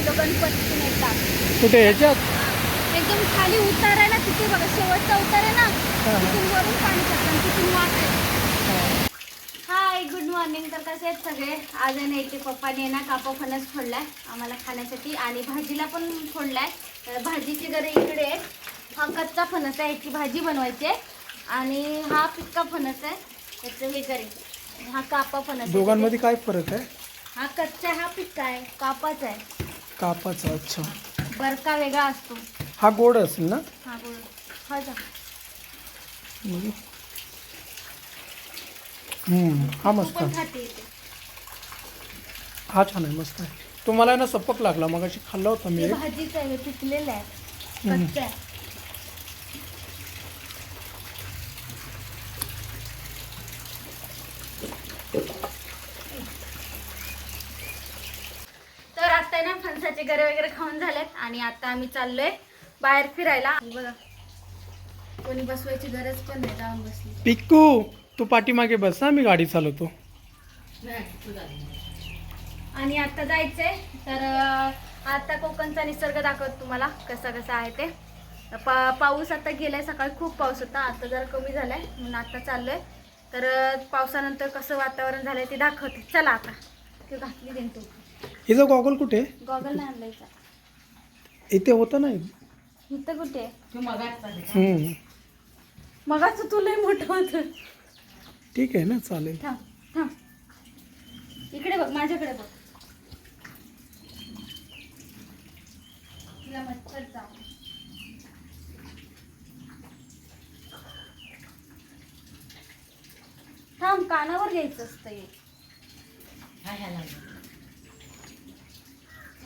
गेलो कुठे ह्याच्यात एकदम खाली उतार आहे ना तिथे बघा शेवटचा उतार आहे ना. तिथून वरून पाणी तिथून वाट आहे. हाय गुड मॉर्निंग तर कसे आहेत सगळे? आज आहे ना इथे पप्पाने ना कापा फणस फोडलाय आम्हाला खाण्यासाठी आणि भाजीला पण फोडलाय. तर भाजीची घरे इकडे हा कच्चा फणस आहे याची भाजी बनवायची आहे. आणि हा पिक्का फणस आहे. त्याचं हे करे. हा कापा फणस आहे. दोघांमध्ये काय फरक आहे? हा कच्चा हा पिक्का आहे. कापाचा आहे. कापाचा अच्छा. बरका वेगळा असतो. हा गोड असेल ना? हा हा जा. म्हणजे हम्म, हा मस्त. पण आहे खाते इथे. हा छान आहे मस्त आहे. तुम्हाला ना सपक लागला मग अशी खाल्ला होता मी हे एक. भाजीच आहे हे पिकलेलं आहे. हम्म. कच्चं आहे तर आता आहे ना फणसाचे गरे वगैरे खाऊन झालेत आणि आता आम्ही चाललोय बाहेर फिरायला. बघा कोणी बसवायची गरज पण नाही जाऊन बसली. पिक्कू तू पाठीमागे बस ना मी गाडी चालवतो. आणि आता जायचंय तर आता कोकणचा निसर्ग दाखवत तुम्हाला कसा कसा आहे ते. पा पाऊस आता गेलाय सकाळी खूप पाऊस होता आता जरा कमी झालाय म्हणून आता चाललोय. तर पावसानंतर कसं वातावरण झालंय ते दाखवते. चला आता ते घातली देईन तू हिचं गॉगल कुठे? गॉगल नाही इथे होतं ना इथं कुठे? हम्म. मगाच तू लय मोठं होतं. ठीक आहे ना चालेल. थांब थांब. इकडे बघ माझ्याकडे बघ. तिला मच्छर चाव थांब कानावर घ्यायचं असतं हे.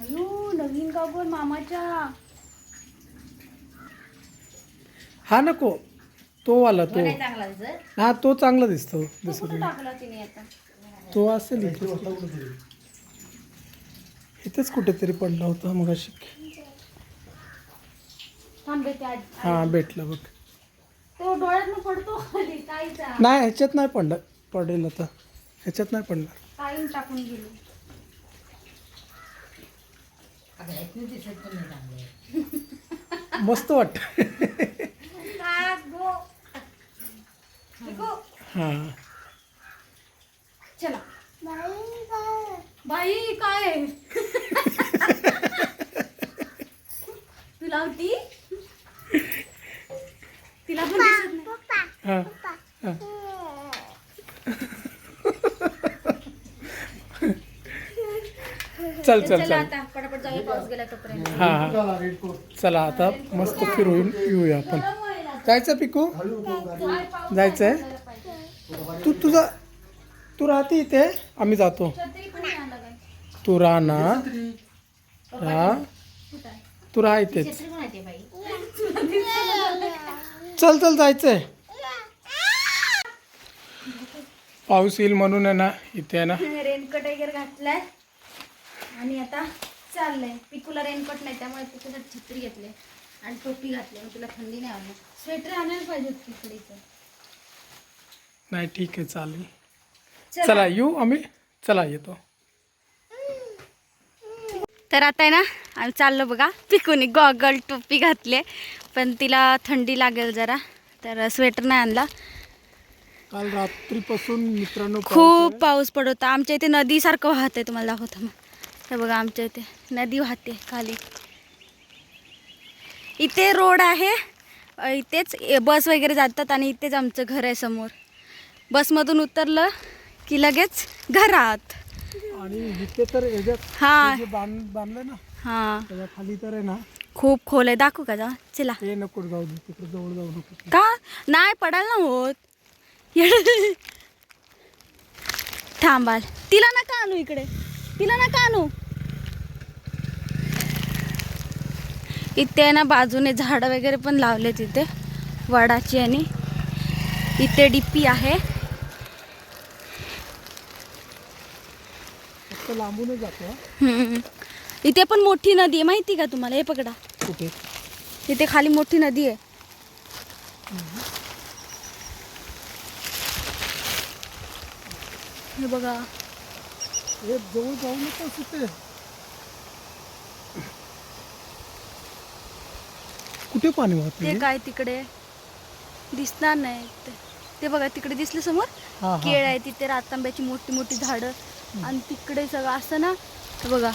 अयो नवीन कापड मामाच्या? हा नको तो वाला तो. हा तो चांगला दिसतो तो कुठं दुसरा टाकला तिने आता? तो असेल इथे. इथेच कुठेतरी पडला होता मग अशी थांबे हा भेटला बघ. तो डोळ्यात पडतो खाली काहीचा. नाही ह्याच्यात नाही पडलं पडेल आता. ह्याच्यात नाही पडणार. कायम टाकून गेलो. मस्त वाटत. हा. चला. बाई काय तू लावती? तिला पण दिसत नाही. चल चल चला. पाऊस गेला तोपर्यंत हा हा. चला आता मस्त फिरून येऊया आपण. जायचं पिकू? जायचं आहे तू तुझा तू राहते इथे? आम्ही जातो. तू राहा ना. राहा. आहे? तू राहा इथेच आहे चल चल जायचंय. पाऊस येईल म्हणून आहे ना इथे आहे ना. रेनकोट वगैरे घातलाय. आणि आता चाललंय. पिकूला रेनकोट नाही त्यामुळे पिकूसाठी छत्री घेतली. आणि टोपी घातली मग तुला थंडी नाही आवडणार स्वेटर आणायला पाहिजे होती तिकडे नाही ठीक आहे चालेल. चला. येऊ आम्ही. चला येतो. तर आता आहे ना आम्ही चाललो बघा. पिकूने गॉगल टोपी घातली पण तिला थंडी लागेल जरा. तर स्वेटर नाही आणला. काल रात्रीपासून मित्रांनो खूप आहे. पाऊस पडत होता. आमच्या इथे नदीसारखं वाहतंय तुम्हाला दाखवतो मग. हे बघा आमच्या इथे नदी वाहते खाली. इथे रोड आहे. इथेच बस वगैरे जातात आणि इथेच आमचं घर आहे समोर. बसमधून उतरलं की लगेच घरात. आणि तर हा. जे बांध बांधलंय ना त्याच्याखाली तर आहे ना. खूप खोल आहे. दाखवू का जा? चला. ते नको जाऊ दे तिकडे जवळ जाऊ नको. का? नाही पडायला ना होत थांबाल. तिला नका आणू इकडे. तिला नका आणू. इथे आहे ना बाजूने झाडं वगैरे पण लावले तिथे वडाची आणि इथे डिपी आहे. हा. इथे पण मोठी नदी आहे माहिती का तुम्हाला? हे पकडा. इथे खाली मोठी नदी आहे. हे बघा. हे जवळ जाऊ नको कुठे पाणी ते वाहते काय तिकडे? दिसणार नाही. ते- ते बघा तिकडे दिसलं समोर? हा हा. केळ आहे तिथे रातांब्याची मोठी मोठी झाडं. आणि तिकडे सगळं असं ना हे बघा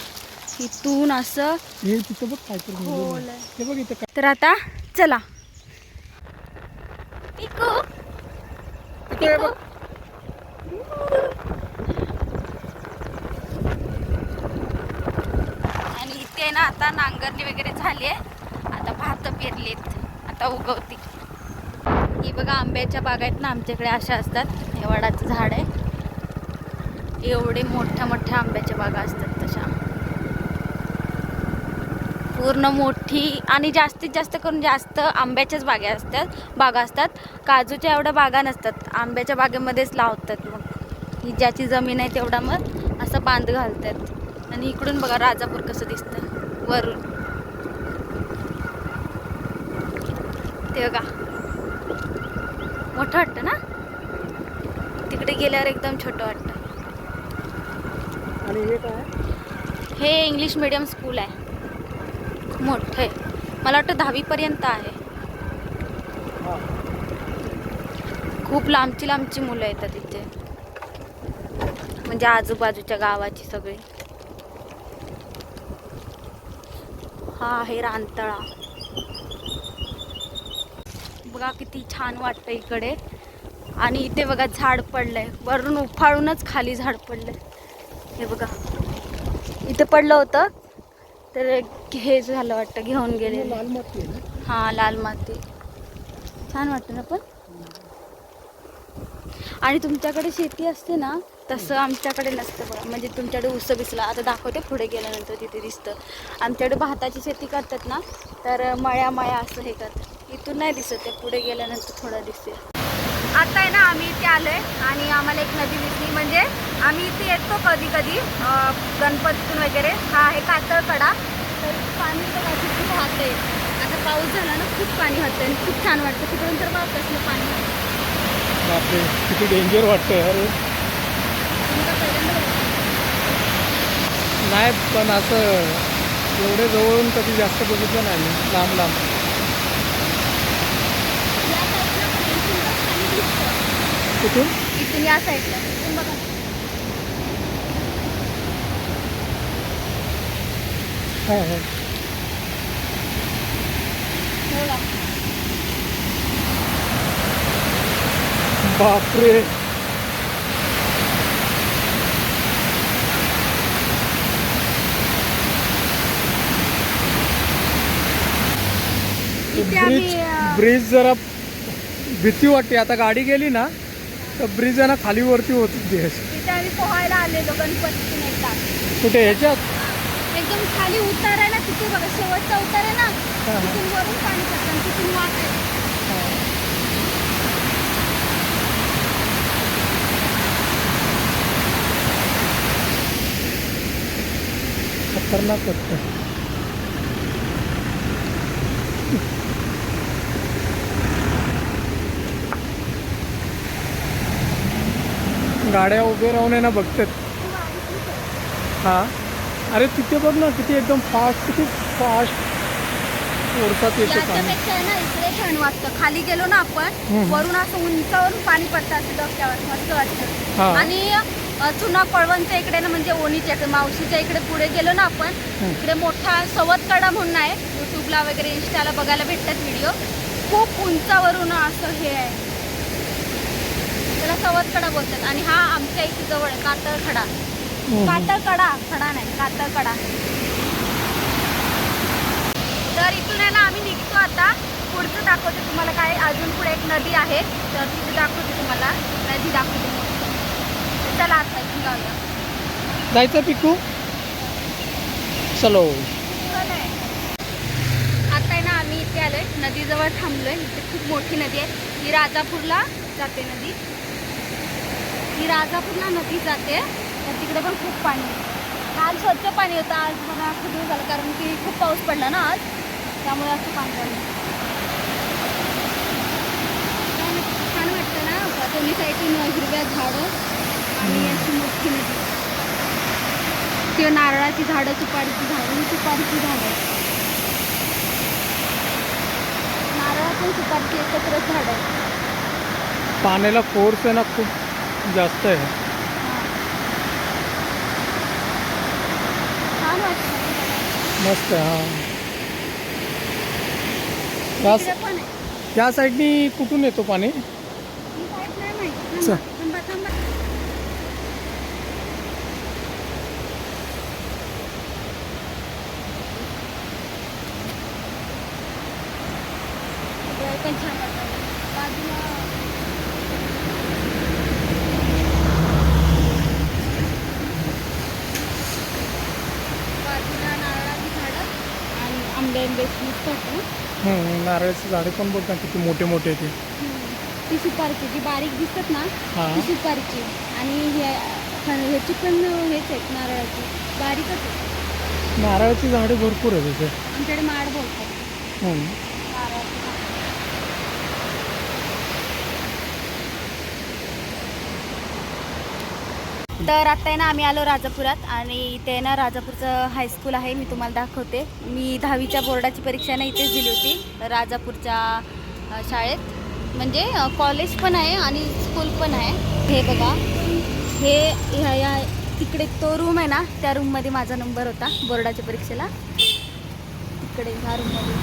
इथून असं. हे तिथं बघ आहे. आहे. हे बघ इथं काय तर आता चला. पिकू. इथं बघ. आणि इथे ना आता नांगरणी वगैरे झाली आहे. भात पेरलेत. आता उगवतील ही बघा आंब्याच्या बागा आहेत ना आमच्याकडे अशा असतात. हे वडाचं झाड आहे. एवढे मोठ्या मोठ्या आंब्याच्या बागा असतात तशा. पूर्ण मोठी आणि जास्तीत जास्त करून जास्त आंब्याच्याच बागा असतात बागा असतात. काजूच्या एवढ्या बागा नसतात. आंब्याच्या बागेमध्येच लावतात मग. ही ज्याची जमीन आहे तेवढा मग असं बांध घालतात. आणि इकडून बघा राजापूर कसं दिसतं. वरून. ते बघा. मोठं वाटतं ना? तिकडे गेल्यावर एकदम छोटं वाटतं. आणि हे काय? हे इंग्लिश मिडियम स्कूल आहे. मोठं आहे. मला वाटतं दहावीपर्यंत आहे. खूप लांबची लांबची मुलं येतात इथे. म्हणजे आजूबाजूच्या गावाची सगळी. हा आहे रानतळा. बघा किती छान वाटतं इकडे. आणि इथे बघा झाड पडलंय. वरून उफाळूनच खाली झाड पडलंय. हे बघा. इथे पडलं होतं तर हे झालं वाटतं घेऊन गेले लाल माती हा लाल माती. छान वाटतं ना पण? आणि तुमच्याकडे शेती असते ना तसं आमच्याकडे नसतं बघा. म्हणजे तुमच्याकडे ऊस बिसला आता दाखवते पुढे गेल्यानंतर तिथे दिसतं. आमच्याकडे भाताची शेती करतात ना तर मळ्या मळ्या असं हे करतात. इथून नाही दिसत ते पुढे गेल्यानंतर थोडं दिसते आता आहे ना आम्ही इथे आलोय आणि आम्हाला एक नदी दिसली. म्हणजे आम्ही इथे येतो कधी कधी गणपतीतून वगैरे. हा आहे कातळकडा. तर पाणी बघा किती वाहतंय. आता पाऊस झाला ना खूप पाणी वाहतंय आणि खूप छान वाटतं. तिकडून तर बघा कसलं पाणी. किती डेंजर वाटतंय. अरे? नाही पण असं एवढे जवळून कधी जास्त बघितलं नाही लांब लांब या साईडला पण इथून बघ पाणी दिसतं. कुठून? इथून या साईडला इथून बघा. हा हा. हो? बापरे. इथे आम्ही ब्रिज जरा भीती वाटते. आता गाडी गेली ना तर ब्रिज आहे ना खाली वरती होत. इथे आम्ही पोहायला आलेलो गणपतीतून एकदा. कुठे? ह्याच्यात? एकदम खाली उतार आहे ना तिथे बघा शेवटचा उतार आहे ना. तिथून वरून पाणी पडतं आणि तिथून वाट आहे. खतरनाक वाटतं गाड्या उभे राहून आहे ना बघतात. हा? अरे तिथे बघ ना किती एकदम फास्ट किती फास्ट ओरतात येते पाणी. याच्यापेक्षा आहे ना इकडे छान वाटतं. खाली गेलो ना आपण हम्म. वरून असं उंचावरून पाणी पडतं असं डोक्यावर मस्त वाटतं. हा. आणि अ, चुना कळवणच्या इकडे ना म्हणजे ओणीच्या इकडे मावशीच्या इकडे पुढे गेलो ना आपण हम्म. इकडे मोठा सवतकडा म्हणून आहे. युट्यूबला वगैरे इंस्टाला बघायला भेटतात व्हिडिओ खूप उंचावरून असं हे आहे. त्याला सवतकडा बोलतात. आणि हा आमच्या इथे जवळ आहे कातळखडा. कातळकडा खडा नाही कातळकडा तर इथून आहे ना आम्ही निघतो आता. पुढचं दाखवते तुम्हाला काय अजून पुढे एक नदी आहे. तर तिथे दाखवते तुम्हाला. नदी दाखवते. चला आता इथून जाऊया. जायचं पिकू? चलो. चला. आता आहे ना आम्ही इथे आलोय. नदीजवळ थांबलोय. इथे खूप मोठी नदी आहे. ही राजापूरला जाते नदी. ही राजापूरला नदी जाते तर तिकडे पण खूप पाणी काल स्वच्छ पाणी होतं आज मला खूप दिवस झालं कारण की खूप पाऊस पडला ना आज त्यामुळे असं पाणी झालं छान वाटतं ना दोन्ही साईडून हिरव्या झाडं आणि अशी मोठी नदी. ते नारळाची झाडं सुपारीची झाडं सुपारीची झाडं. पण सुपारीची एकत्र झाड. पाण्याला फोर्स आहे ना खूप. जास्त आहे. मस्त हा. या इकडे पण आहे. या साईडनी कुठून येतो पाणी ही साईड नाही माहिती चल. थांबा थांबा थांबा इकडे पण छान वाटतं बाजूला बाजूला नारळाची झाडं आणि आंबे आंबे दिसतात ना हम्म, नारळाची झाडे पण बघ ना किती मोठे मोठे ते ती सुपारीची जी बारीक दिसतात ना ती सुपारीची. आणि हे ह्याची पण हेच आहेत नारळाची बारीकच नारळाची झाडे भरपूर आहेत आमच्याकडे माड बोलतात हम्म. नारळाची झाडं. तर आता आहे ना आम्ही आलो राजापुरात आणि इथे ना राजापूरचं हायस्कूल आहे मी तुम्हाला दाखवते. मी दहावीच्या बोर्डाची परीक्षा ना इथेच दिली होती राजापूरच्या शाळेत. म्हणजे कॉलेज पण आहे आणि स्कूल पण आहे. हे बघा. हे ह्या या तिकडे तो रूम आहे ना त्या रूममध्ये माझा नंबर होता बोर्डाच्या परीक्षेला. तिकडे ह्या रूममध्ये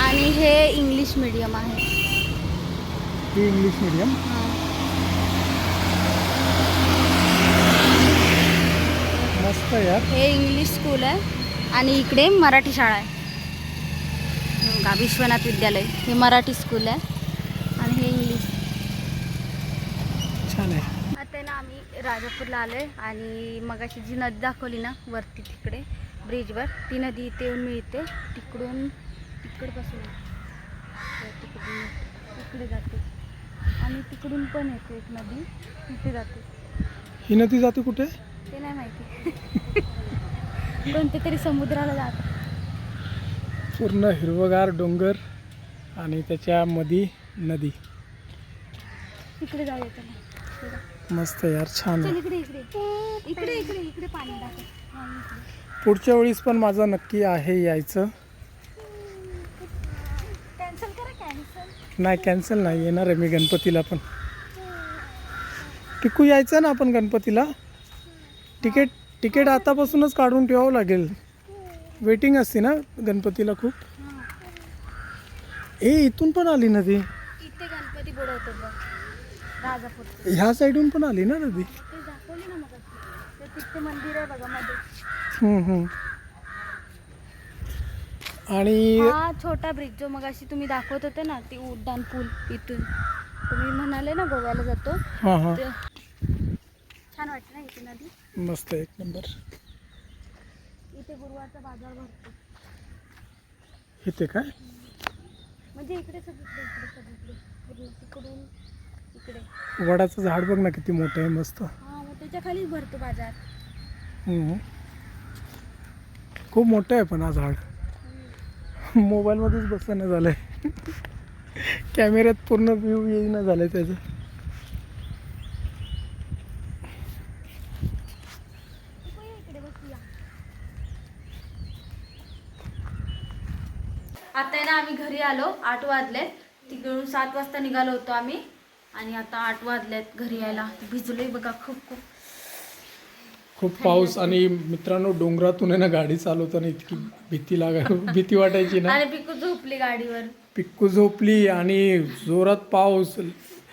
आणि हे इंग्लिश मीडियम आहे. इंग्लिश मिडियम यार हे इंग्लिश स्कूल आहे आणि इकडे मराठी शाळा आहे. हे बघा विश्वनाथ विद्यालय हे मराठी स्कूल आहे आणि हे इंग्लिश. छान आहे. आता ना आम्ही राजापूरला आलो आहे आणि मगाशी जी नदी दाखवली ना वरती तिकडे ब्रिजवर ती नदी इथे येऊन मिळते. तिकडून तिकडपासून. तिकडून तिकडे जाते. आणि तिकडून पण येते एक नदी तिथे जाते. ही नदी जाते कुठे? ते नाही माहिती. कोणत्या तरी समुद्राला जात. पूर्ण हिरवगार डोंगर आणि त्याच्यामध्ये नदी. तिकडे जाऊया चला. मस्त यार छान चल आहे इकडे इकडे. इकडे इकडे इकडे पाणी दाखव हा, इकडे. पुढच्या वेळेस पण माझं नक्की आहे यायचं. कॅन्सल करा कॅन्सल. नाही कॅन्सल नाही येणार आहे मी गणपतीला पण. टिकू यायचं ना आपण गणपतीला? तिकीट तिकीट आतापासूनच काढून ठेवावं लागेल. वेटिंग असते ना गणपतीला खूप? ए इथून पण आली नदी इथे गणपती बुडवतात बघ. राजापूर ह्या साईडून पण आली ना नदी ते दाखवली ना मग. ते तिथे मंदिर आहे बघा मध्ये. हम्म, हम्म. आणि हा छोटा ब्रिज जो मग अशी तुम्ही दाखवत होते ना ती उड्डाण पूल इथून. तुम्ही म्हणाले ना गोव्याला जातो. हां हां. ते छान वाटतं ना इथे नदी. मस्त एक नंबर. इथे गुरुवारचा बाजार भरतो. इथे काय? म्हणजे इकडे सगळीकडे इकडे सगळीकडे. पूर्ण तिकडून इकडे. वडाचं झाड बघ ना किती मोठं आहे मस्त. हा मग त्याच्या खालीच भरतो बाजार. हम्म. खूप मोठं आहे पण हा झाड. मोबाईलमध्येच बसणं झालं आहे कॅमेऱ्यात पूर्ण व्ह्यू येईना झालं आहे त्याचं. आता आहे ना आम्ही घरी आलो. आठ वाजलेत. तिकडून सात वाजता निघालो होतो आम्ही. आणि आता आठ वाजलेत घरी यायला. भिजलोय बघा खूप खूप. खूप पाऊस आणि मित्रांनो डोंगरातून आहे ना गाडी चालवताना इतकी भीती लागा भीती वाटायची ना. आणि पिकू झोपली गाडीवर. पिक्कू झोपली आणि जोरात पाऊस.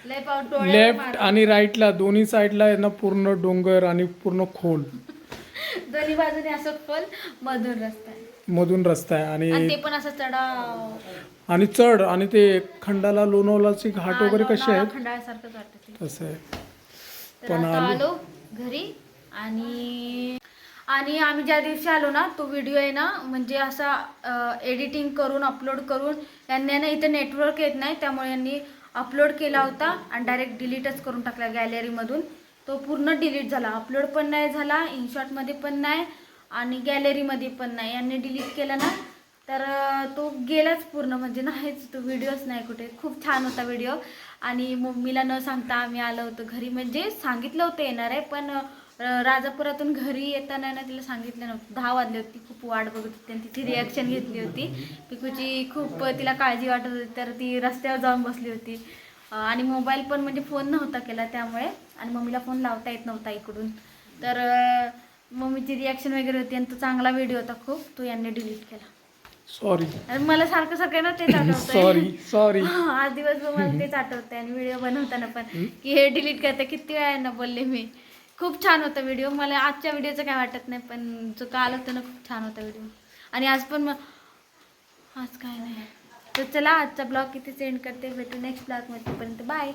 लय पाऊस डोळे लेफ्ट आणि राईटला दोन्ही साईडला आहे ना पूर्ण डोंगर आणि पूर्ण खोल. दोन्ही बाजूने असं खोल मधून रस्ता आहे. मधून रस्ता आहे आणि आणि ते पण असं चढाव आणि चढ आणि ते खंडाला लोणावलाचे घाट वगैरे कसे आहेत? खंडाळ्यासारखंच वाटतं ते. तसं आहे. तर पण आता. आलो घरी आणि आणि आम्ही ज्या दिवशी आलो ना तो व्हिडिओ आहे ना म्हणजे असा एडिटिंग करून अपलोड करून यांनी ना इथे नेटवर्क येत नाही त्यामुळे यांनी अपलोड केला होता आणि डायरेक्ट डिलीटच करून टाकला गॅलरीमधून तो पूर्ण डिलीट झाला. अपलोड पण नाही झाला इनशॉटमध्ये पण नाही. आणि गॅलरीमध्ये पण नाही. यांनी डिलीट केला ना तर तो गेलाच पूर्ण. म्हणजे नाहीच तो व्हिडिओच नाही कुठे. खूप छान होता व्हिडिओ आणि मम्मीला न सांगता आम्ही आलो होतो घरी. म्हणजे सांगितलं होतं येणार आहे पण राजापुरातून घरी येताना ना तिला सांगितलं नव्हतं. दहा वाजले होती. खूप वाट बघत होती आणि तिची रिॲक्शन घेतली होती. पिकूची खूप तिला काळजी वाटत होती. तर ती रस्त्यावर जाऊन बसली होती. आणि मोबाईल पण म्हणजे फोन नव्हता केला त्यामुळे. आणि मम्मीला फोन लावता येत नव्हता इकडून. तर मम्मीची रिॲक्शन वगैरे होती आणि तो चांगला व्हिडिओ होता खूप. तो यांनी डिलीट केला. सॉरी आणि मला सारखं सारखं ना तेच आठवतंय. सॉरी सॉरी आज दिवसभर मला तेच आठवतंय आणि व्हिडिओ बनवताना पण. की हे डिलीट करते किती वेळांना बोलले मी. खूप छान होता व्हिडिओ मला आजच्या व्हिडिओचं काय वाटत नाही पण जो काल होता ना खूप छान होता व्हिडिओ आणि आज पण मग आज काय नाही. तर चला आजचा ब्लॉग किती सेंड करते. भेटू नेक्स्ट ब्लॉगमध्ये पर्यंत बाय